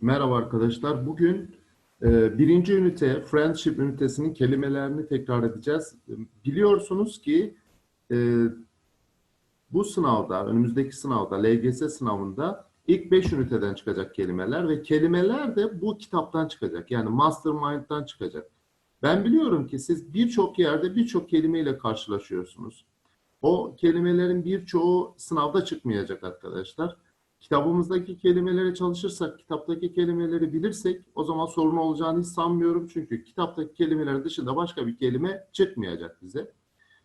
Merhaba arkadaşlar. Bugün e, birinci ünite, Friendship ünitesinin kelimelerini tekrar edeceğiz. Biliyorsunuz ki e, bu sınavda, önümüzdeki sınavda, LGS sınavında ilk 5 üniteden çıkacak kelimeler ve kelimeler de bu kitaptan çıkacak. Yani Mastermind'dan çıkacak. Ben biliyorum ki siz birçok yerde birçok kelimeyle karşılaşıyorsunuz. O kelimelerin birçoğu sınavda çıkmayacak arkadaşlar. Kitabımızdaki kelimelere çalışırsak, kitaptaki kelimeleri bilirsek o zaman sorun olacağını hiç sanmıyorum. Çünkü kitaptaki kelimeler dışında başka bir kelime çıkmayacak bize.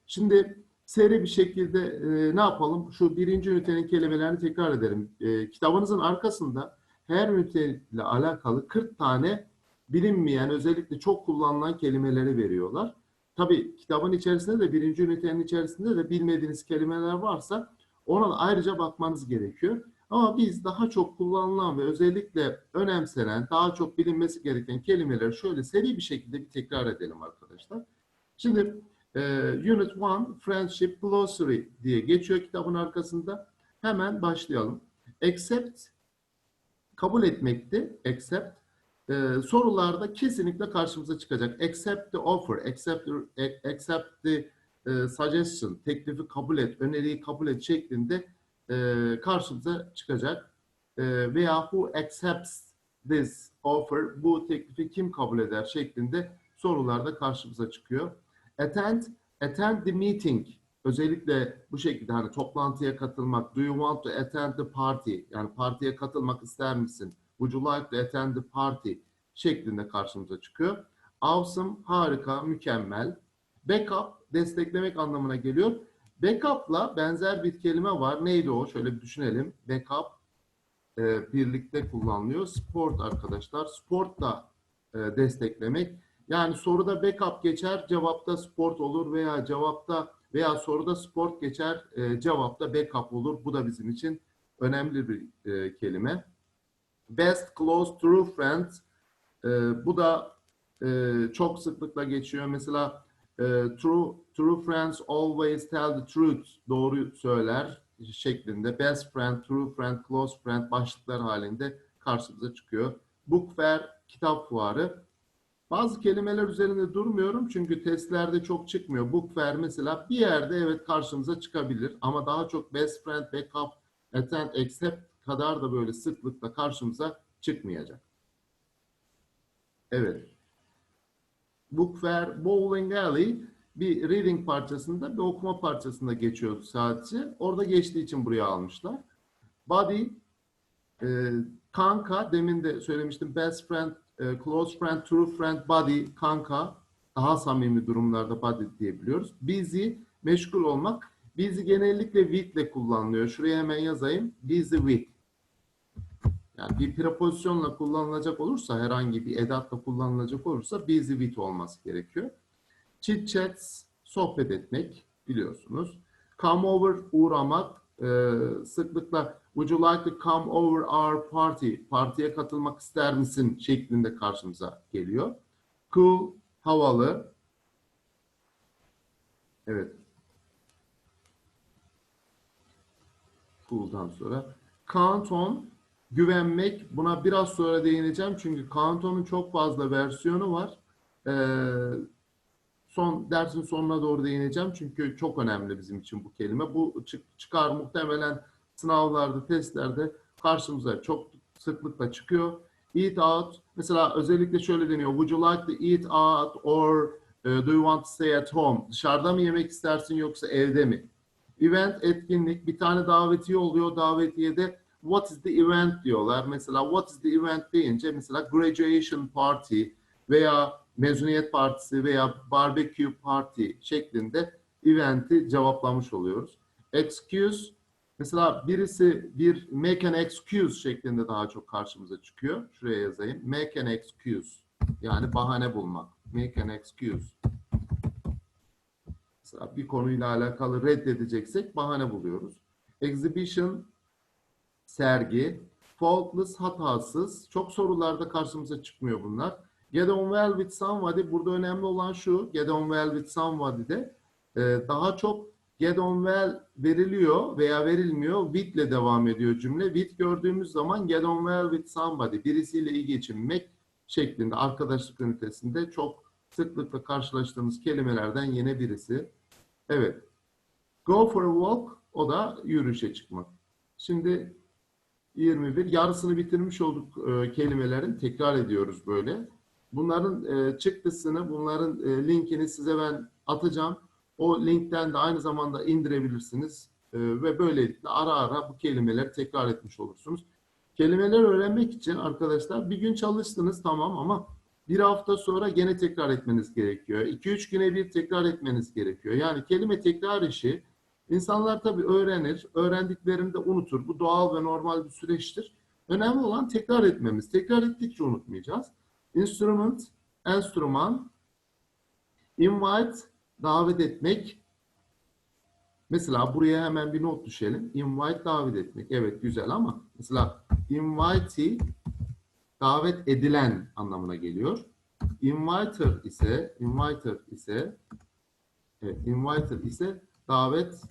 Şimdi seri bir şekilde e, ne yapalım? Şu birinci ünitenin kelimelerini tekrar edelim. E, kitabınızın arkasında her üniteyle alakalı 40 tane bilinmeyen, özellikle çok kullanılan kelimeleri veriyorlar. Tabii kitabın içerisinde de birinci ünitenin içerisinde de bilmediğiniz kelimeler varsa ona da ayrıca bakmanız gerekiyor. Ama biz daha çok kullanılan ve özellikle önemsenen, daha çok bilinmesi gereken kelimeleri şöyle seri bir şekilde bir tekrar edelim arkadaşlar. Şimdi e, Unit 1 Friendship Glossary diye geçiyor kitabın arkasında. Hemen başlayalım. Accept kabul etmekti. Accept e, sorularda kesinlikle karşımıza çıkacak. Accept the offer, accept the, accept the e, suggestion, teklifi kabul et, öneriyi kabul et şeklinde e, karşımıza çıkacak. E, veya who accepts this offer, bu teklifi kim kabul eder şeklinde sorularda karşımıza çıkıyor. Attend, attend the meeting. Özellikle bu şekilde hani toplantıya katılmak. Do you want to attend the party? Yani partiye katılmak ister misin? Would you like to attend the party? Şeklinde karşımıza çıkıyor. Awesome, harika, mükemmel. Backup, desteklemek anlamına geliyor. Backup'la benzer bir kelime var. Neydi o? Şöyle bir düşünelim. Backup e, birlikte kullanılıyor. Sport arkadaşlar. Sport da e, desteklemek. Yani soruda backup geçer, cevapta sport olur veya cevapta veya soruda sport geçer, e, cevapta backup olur. Bu da bizim için önemli bir e, kelime. Best close true friends. E, bu da e, çok sıklıkla geçiyor. Mesela true true friends always tell the truth. Doğru söyler şeklinde. Best friend, true friend, close friend başlıklar halinde karşımıza çıkıyor. Book fair, kitap fuarı. Bazı kelimeler üzerinde durmuyorum çünkü testlerde çok çıkmıyor. Book fair mesela bir yerde evet karşımıza çıkabilir ama daha çok best friend, backup, attend, accept kadar da böyle sıklıkla karşımıza çıkmayacak. Evet. Book fair, bowling alley bir reading parçasında, bir okuma parçasında geçiyordu sadece. Orada geçtiği için buraya almışlar. Body, e, kanka, demin de söylemiştim. Best friend, e, close friend, true friend, body, kanka. Daha samimi durumlarda body diyebiliyoruz. Busy, meşgul olmak. Busy genellikle with ile kullanılıyor. Şuraya hemen yazayım. Busy with. Yani bir prepozisyonla kullanılacak olursa, herhangi bir edatla kullanılacak olursa busy with olması gerekiyor. Chit chats, sohbet etmek biliyorsunuz. Come over, uğramak. E, sıklıkla would you like to come over our party? Partiye katılmak ister misin? şeklinde karşımıza geliyor. Cool, havalı. Evet. Cool'dan sonra. Count on, güvenmek. Buna biraz sonra değineceğim. Çünkü count on'un çok fazla versiyonu var. Ee, son dersin sonuna doğru değineceğim çünkü çok önemli bizim için bu kelime. Bu çık, çıkar muhtemelen sınavlarda, testlerde karşımıza çok sıklıkla çıkıyor. Eat out. Mesela özellikle şöyle deniyor. Would you like to eat out or uh, do you want to stay at home? Dışarıda mı yemek istersin yoksa evde mi? Event, etkinlik. Bir tane davetiye oluyor. Davetiyede what is the event diyorlar. Mesela what is the event deyince mesela graduation party veya mezuniyet partisi veya barbecue party şeklinde eventi cevaplamış oluyoruz. Excuse, mesela birisi bir make an excuse şeklinde daha çok karşımıza çıkıyor. Şuraya yazayım. Make an excuse. Yani bahane bulmak. Make an excuse. Mesela bir konuyla alakalı reddedeceksek bahane buluyoruz. Exhibition, sergi. Faultless, hatasız. Çok sorularda karşımıza çıkmıyor bunlar. Get on well with somebody. Burada önemli olan şu. Get on well with somebody'de e, daha çok get on well veriliyor veya verilmiyor. With ile devam ediyor cümle. With gördüğümüz zaman get on well with somebody. Birisiyle iyi geçinmek şeklinde arkadaşlık ünitesinde çok sıklıkla karşılaştığımız kelimelerden yine birisi. Evet. Go for a walk o da yürüyüşe çıkmak. Şimdi 21 yarısını bitirmiş olduk e, kelimelerin tekrar ediyoruz böyle. Bunların e, çıktısını, bunların e, linkini size ben atacağım. O linkten de aynı zamanda indirebilirsiniz E, ve böylelikle ara ara bu kelimeleri tekrar etmiş olursunuz. Kelimeler öğrenmek için arkadaşlar bir gün çalıştınız tamam ama bir hafta sonra gene tekrar etmeniz gerekiyor. 2-3 güne bir tekrar etmeniz gerekiyor. Yani kelime tekrar işi insanlar tabii öğrenir, öğrendiklerinde unutur. Bu doğal ve normal bir süreçtir. Önemli olan tekrar etmemiz. Tekrar ettikçe unutmayacağız. Instrument, enstrüman, invite, davet etmek. Mesela buraya hemen bir not düşelim. Invite, davet etmek. Evet güzel ama mesela invitee, davet edilen anlamına geliyor. Inviter ise, inviter ise, evet, inviter ise davet,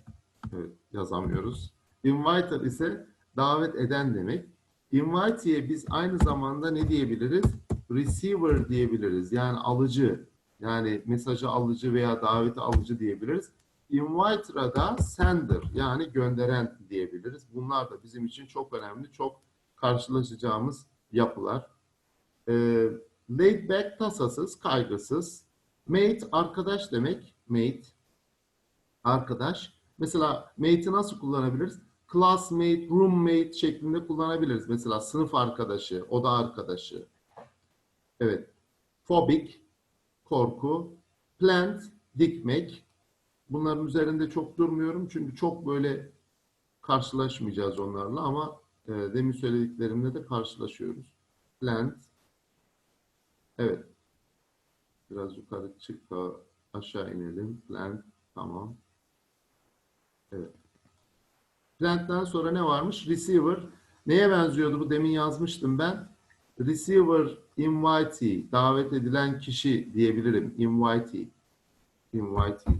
evet, yazamıyoruz. Inviter ise davet eden demek. Invitee'ye biz aynı zamanda ne diyebiliriz? Receiver diyebiliriz. Yani alıcı. Yani mesajı alıcı veya daveti alıcı diyebiliriz. Inviter'a da sender yani gönderen diyebiliriz. Bunlar da bizim için çok önemli, çok karşılaşacağımız yapılar. Ee, laid back tasasız, kaygısız. Mate arkadaş demek. Mate arkadaş. Mesela mate'i nasıl kullanabiliriz? Classmate, roommate şeklinde kullanabiliriz. Mesela sınıf arkadaşı, oda arkadaşı. Evet. Phobic, korku. Plant, dikmek. Bunların üzerinde çok durmuyorum çünkü çok böyle karşılaşmayacağız onlarla ama e, demin söylediklerimle de karşılaşıyoruz. Plant. Evet. Biraz yukarı çık aşağı inelim. Plant. Tamam. Evet. Plant'ten sonra ne varmış? Receiver. Neye benziyordu bu? Demin yazmıştım ben. Receiver, invitee, davet edilen kişi diyebilirim. Invitee. Invitee.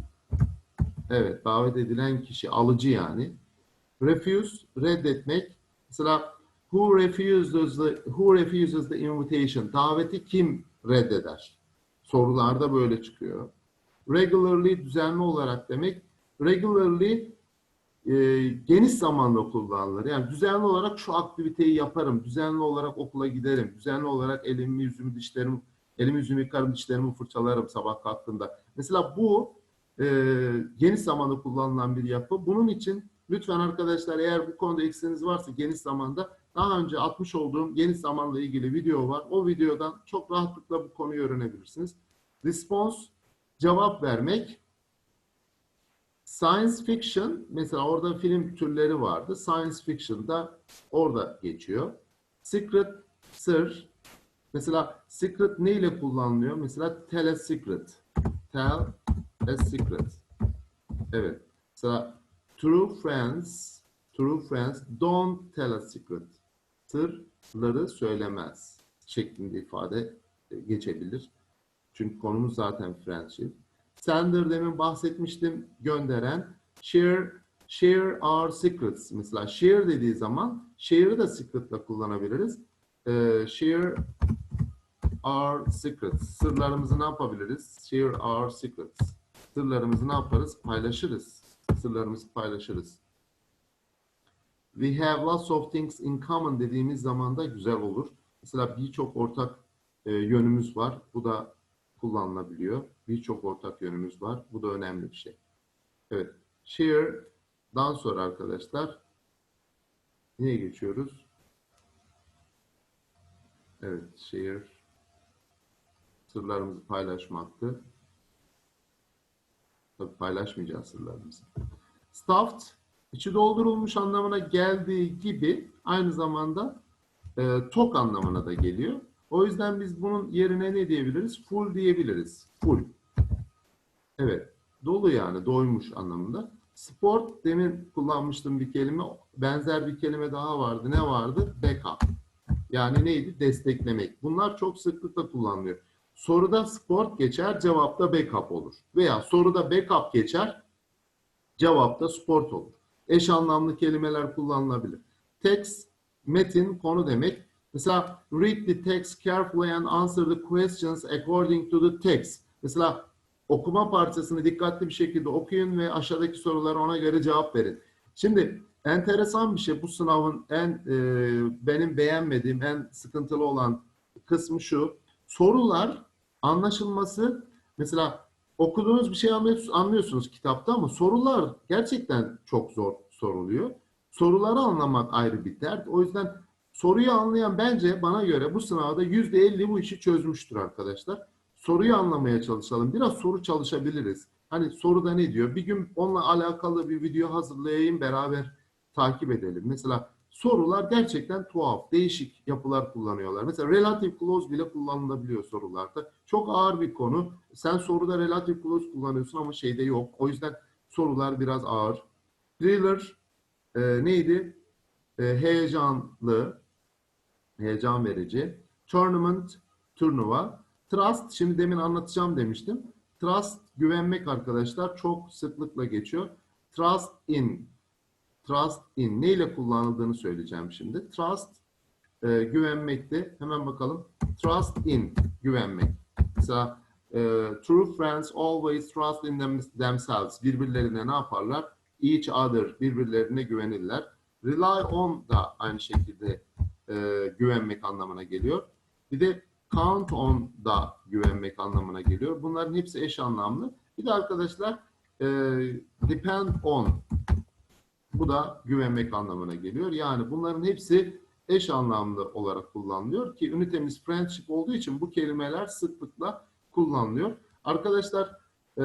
Evet, davet edilen kişi, alıcı yani. Refuse, reddetmek. Mesela who refuses the who refuses the invitation? Daveti kim reddeder? Sorularda böyle çıkıyor. Regularly, düzenli olarak demek. Regularly e, geniş zamanla kullanılır. Yani düzenli olarak şu aktiviteyi yaparım, düzenli olarak okula giderim, düzenli olarak elimi, yüzümü, dişlerimi, elimi, yüzümü yıkarım, dişlerimi fırçalarım sabah kalktığımda. Mesela bu e, geniş zamanda kullanılan bir yapı. Bunun için lütfen arkadaşlar eğer bu konuda eksiğiniz varsa geniş zamanda daha önce atmış olduğum geniş zamanla ilgili video var. O videodan çok rahatlıkla bu konuyu öğrenebilirsiniz. Response, cevap vermek. Science fiction, mesela orada film türleri vardı. Science fiction da orada geçiyor. Secret, sır. Mesela secret ne ile kullanılıyor? Mesela tell a secret. Tell a secret. Evet. Mesela true friends, true friends don't tell a secret. Sırları söylemez şeklinde ifade geçebilir. Çünkü konumuz zaten friendship. Sender demin bahsetmiştim. Gönderen. Share, share our secrets. Mesela share dediği zaman share'ı da secret'la kullanabiliriz. Ee, share our secrets. Sırlarımızı ne yapabiliriz? Share our secrets. Sırlarımızı ne yaparız? Paylaşırız. Sırlarımızı paylaşırız. We have lots of things in common dediğimiz zaman da güzel olur. Mesela birçok ortak e, yönümüz var. Bu da kullanılabiliyor. Birçok ortak yönümüz var. Bu da önemli bir şey. Evet. Share'dan sonra arkadaşlar neye geçiyoruz? Evet. Share sırlarımızı paylaşmaktı. Tabii paylaşmayacağız sırlarımızı. Stuffed içi doldurulmuş anlamına geldiği gibi aynı zamanda e, tok anlamına da geliyor. O yüzden biz bunun yerine ne diyebiliriz? Full diyebiliriz. Full. Evet. Dolu yani doymuş anlamında. Sport demin kullanmıştım bir kelime. Benzer bir kelime daha vardı. Ne vardı? Backup. Yani neydi? Desteklemek. Bunlar çok sıklıkla kullanılıyor. Soruda sport geçer, cevapta backup olur. Veya soruda backup geçer, Cevapta sport olur. Eş anlamlı kelimeler kullanılabilir. Text, metin, konu demek. Mesela read the text carefully and answer the questions according to the text. Mesela okuma parçasını dikkatli bir şekilde okuyun ve aşağıdaki sorulara ona göre cevap verin. Şimdi enteresan bir şey bu sınavın en e, benim beğenmediğim en sıkıntılı olan kısmı şu. Sorular anlaşılması mesela okuduğunuz bir şey anlıyorsunuz, kitapta ama sorular gerçekten çok zor soruluyor. Soruları anlamak ayrı bir dert. O yüzden soruyu anlayan bence bana göre bu sınavda yüzde elli bu işi çözmüştür arkadaşlar. Soruyu anlamaya çalışalım. Biraz soru çalışabiliriz. Hani soruda ne diyor? Bir gün onunla alakalı bir video hazırlayayım beraber takip edelim. Mesela sorular gerçekten tuhaf, değişik yapılar kullanıyorlar. Mesela relative clause bile kullanılabiliyor sorularda. Çok ağır bir konu. Sen soruda relative clause kullanıyorsun ama şeyde yok. O yüzden sorular biraz ağır. Thriller e, neydi? E, heyecanlı, heyecan verici. Tournament, turnuva. Trust, şimdi demin anlatacağım demiştim. Trust, güvenmek arkadaşlar çok sıklıkla geçiyor. Trust in, trust in ne ile kullanıldığını söyleyeceğim şimdi. Trust, e, güvenmekte. Hemen bakalım. Trust in, güvenmek. Mesela e, true friends always trust in them, themselves. Birbirlerine ne yaparlar? Each other, birbirlerine güvenirler. Rely on da aynı şekilde e, güvenmek anlamına geliyor. Bir de count on da güvenmek anlamına geliyor. Bunların hepsi eş anlamlı. Bir de arkadaşlar e, depend on bu da güvenmek anlamına geliyor. Yani bunların hepsi eş anlamlı olarak kullanılıyor ki ünitemiz friendship olduğu için bu kelimeler sıklıkla kullanılıyor. Arkadaşlar e,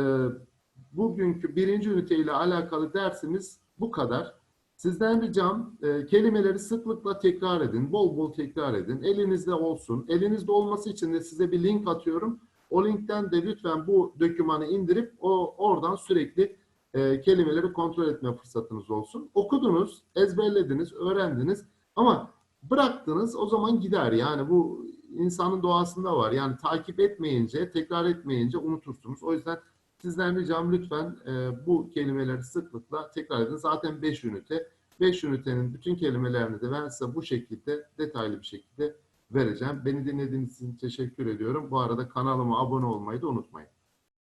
bugünkü birinci ünite ile alakalı dersimiz bu kadar. Sizden ricam e, kelimeleri sıklıkla tekrar edin, bol bol tekrar edin. Elinizde olsun. Elinizde olması için de size bir link atıyorum. O linkten de lütfen bu dokümanı indirip o oradan sürekli e, kelimeleri kontrol etme fırsatınız olsun. Okudunuz, ezberlediniz, öğrendiniz ama bıraktınız o zaman gider. Yani bu insanın doğasında var. Yani takip etmeyince, tekrar etmeyince unutursunuz. O yüzden sizden ricam lütfen e, bu kelimeleri sıklıkla tekrar edin. Zaten 5 ünite. 5 ünitenin bütün kelimelerini de ben size bu şekilde detaylı bir şekilde vereceğim. Beni dinlediğiniz için teşekkür ediyorum. Bu arada kanalıma abone olmayı da unutmayın.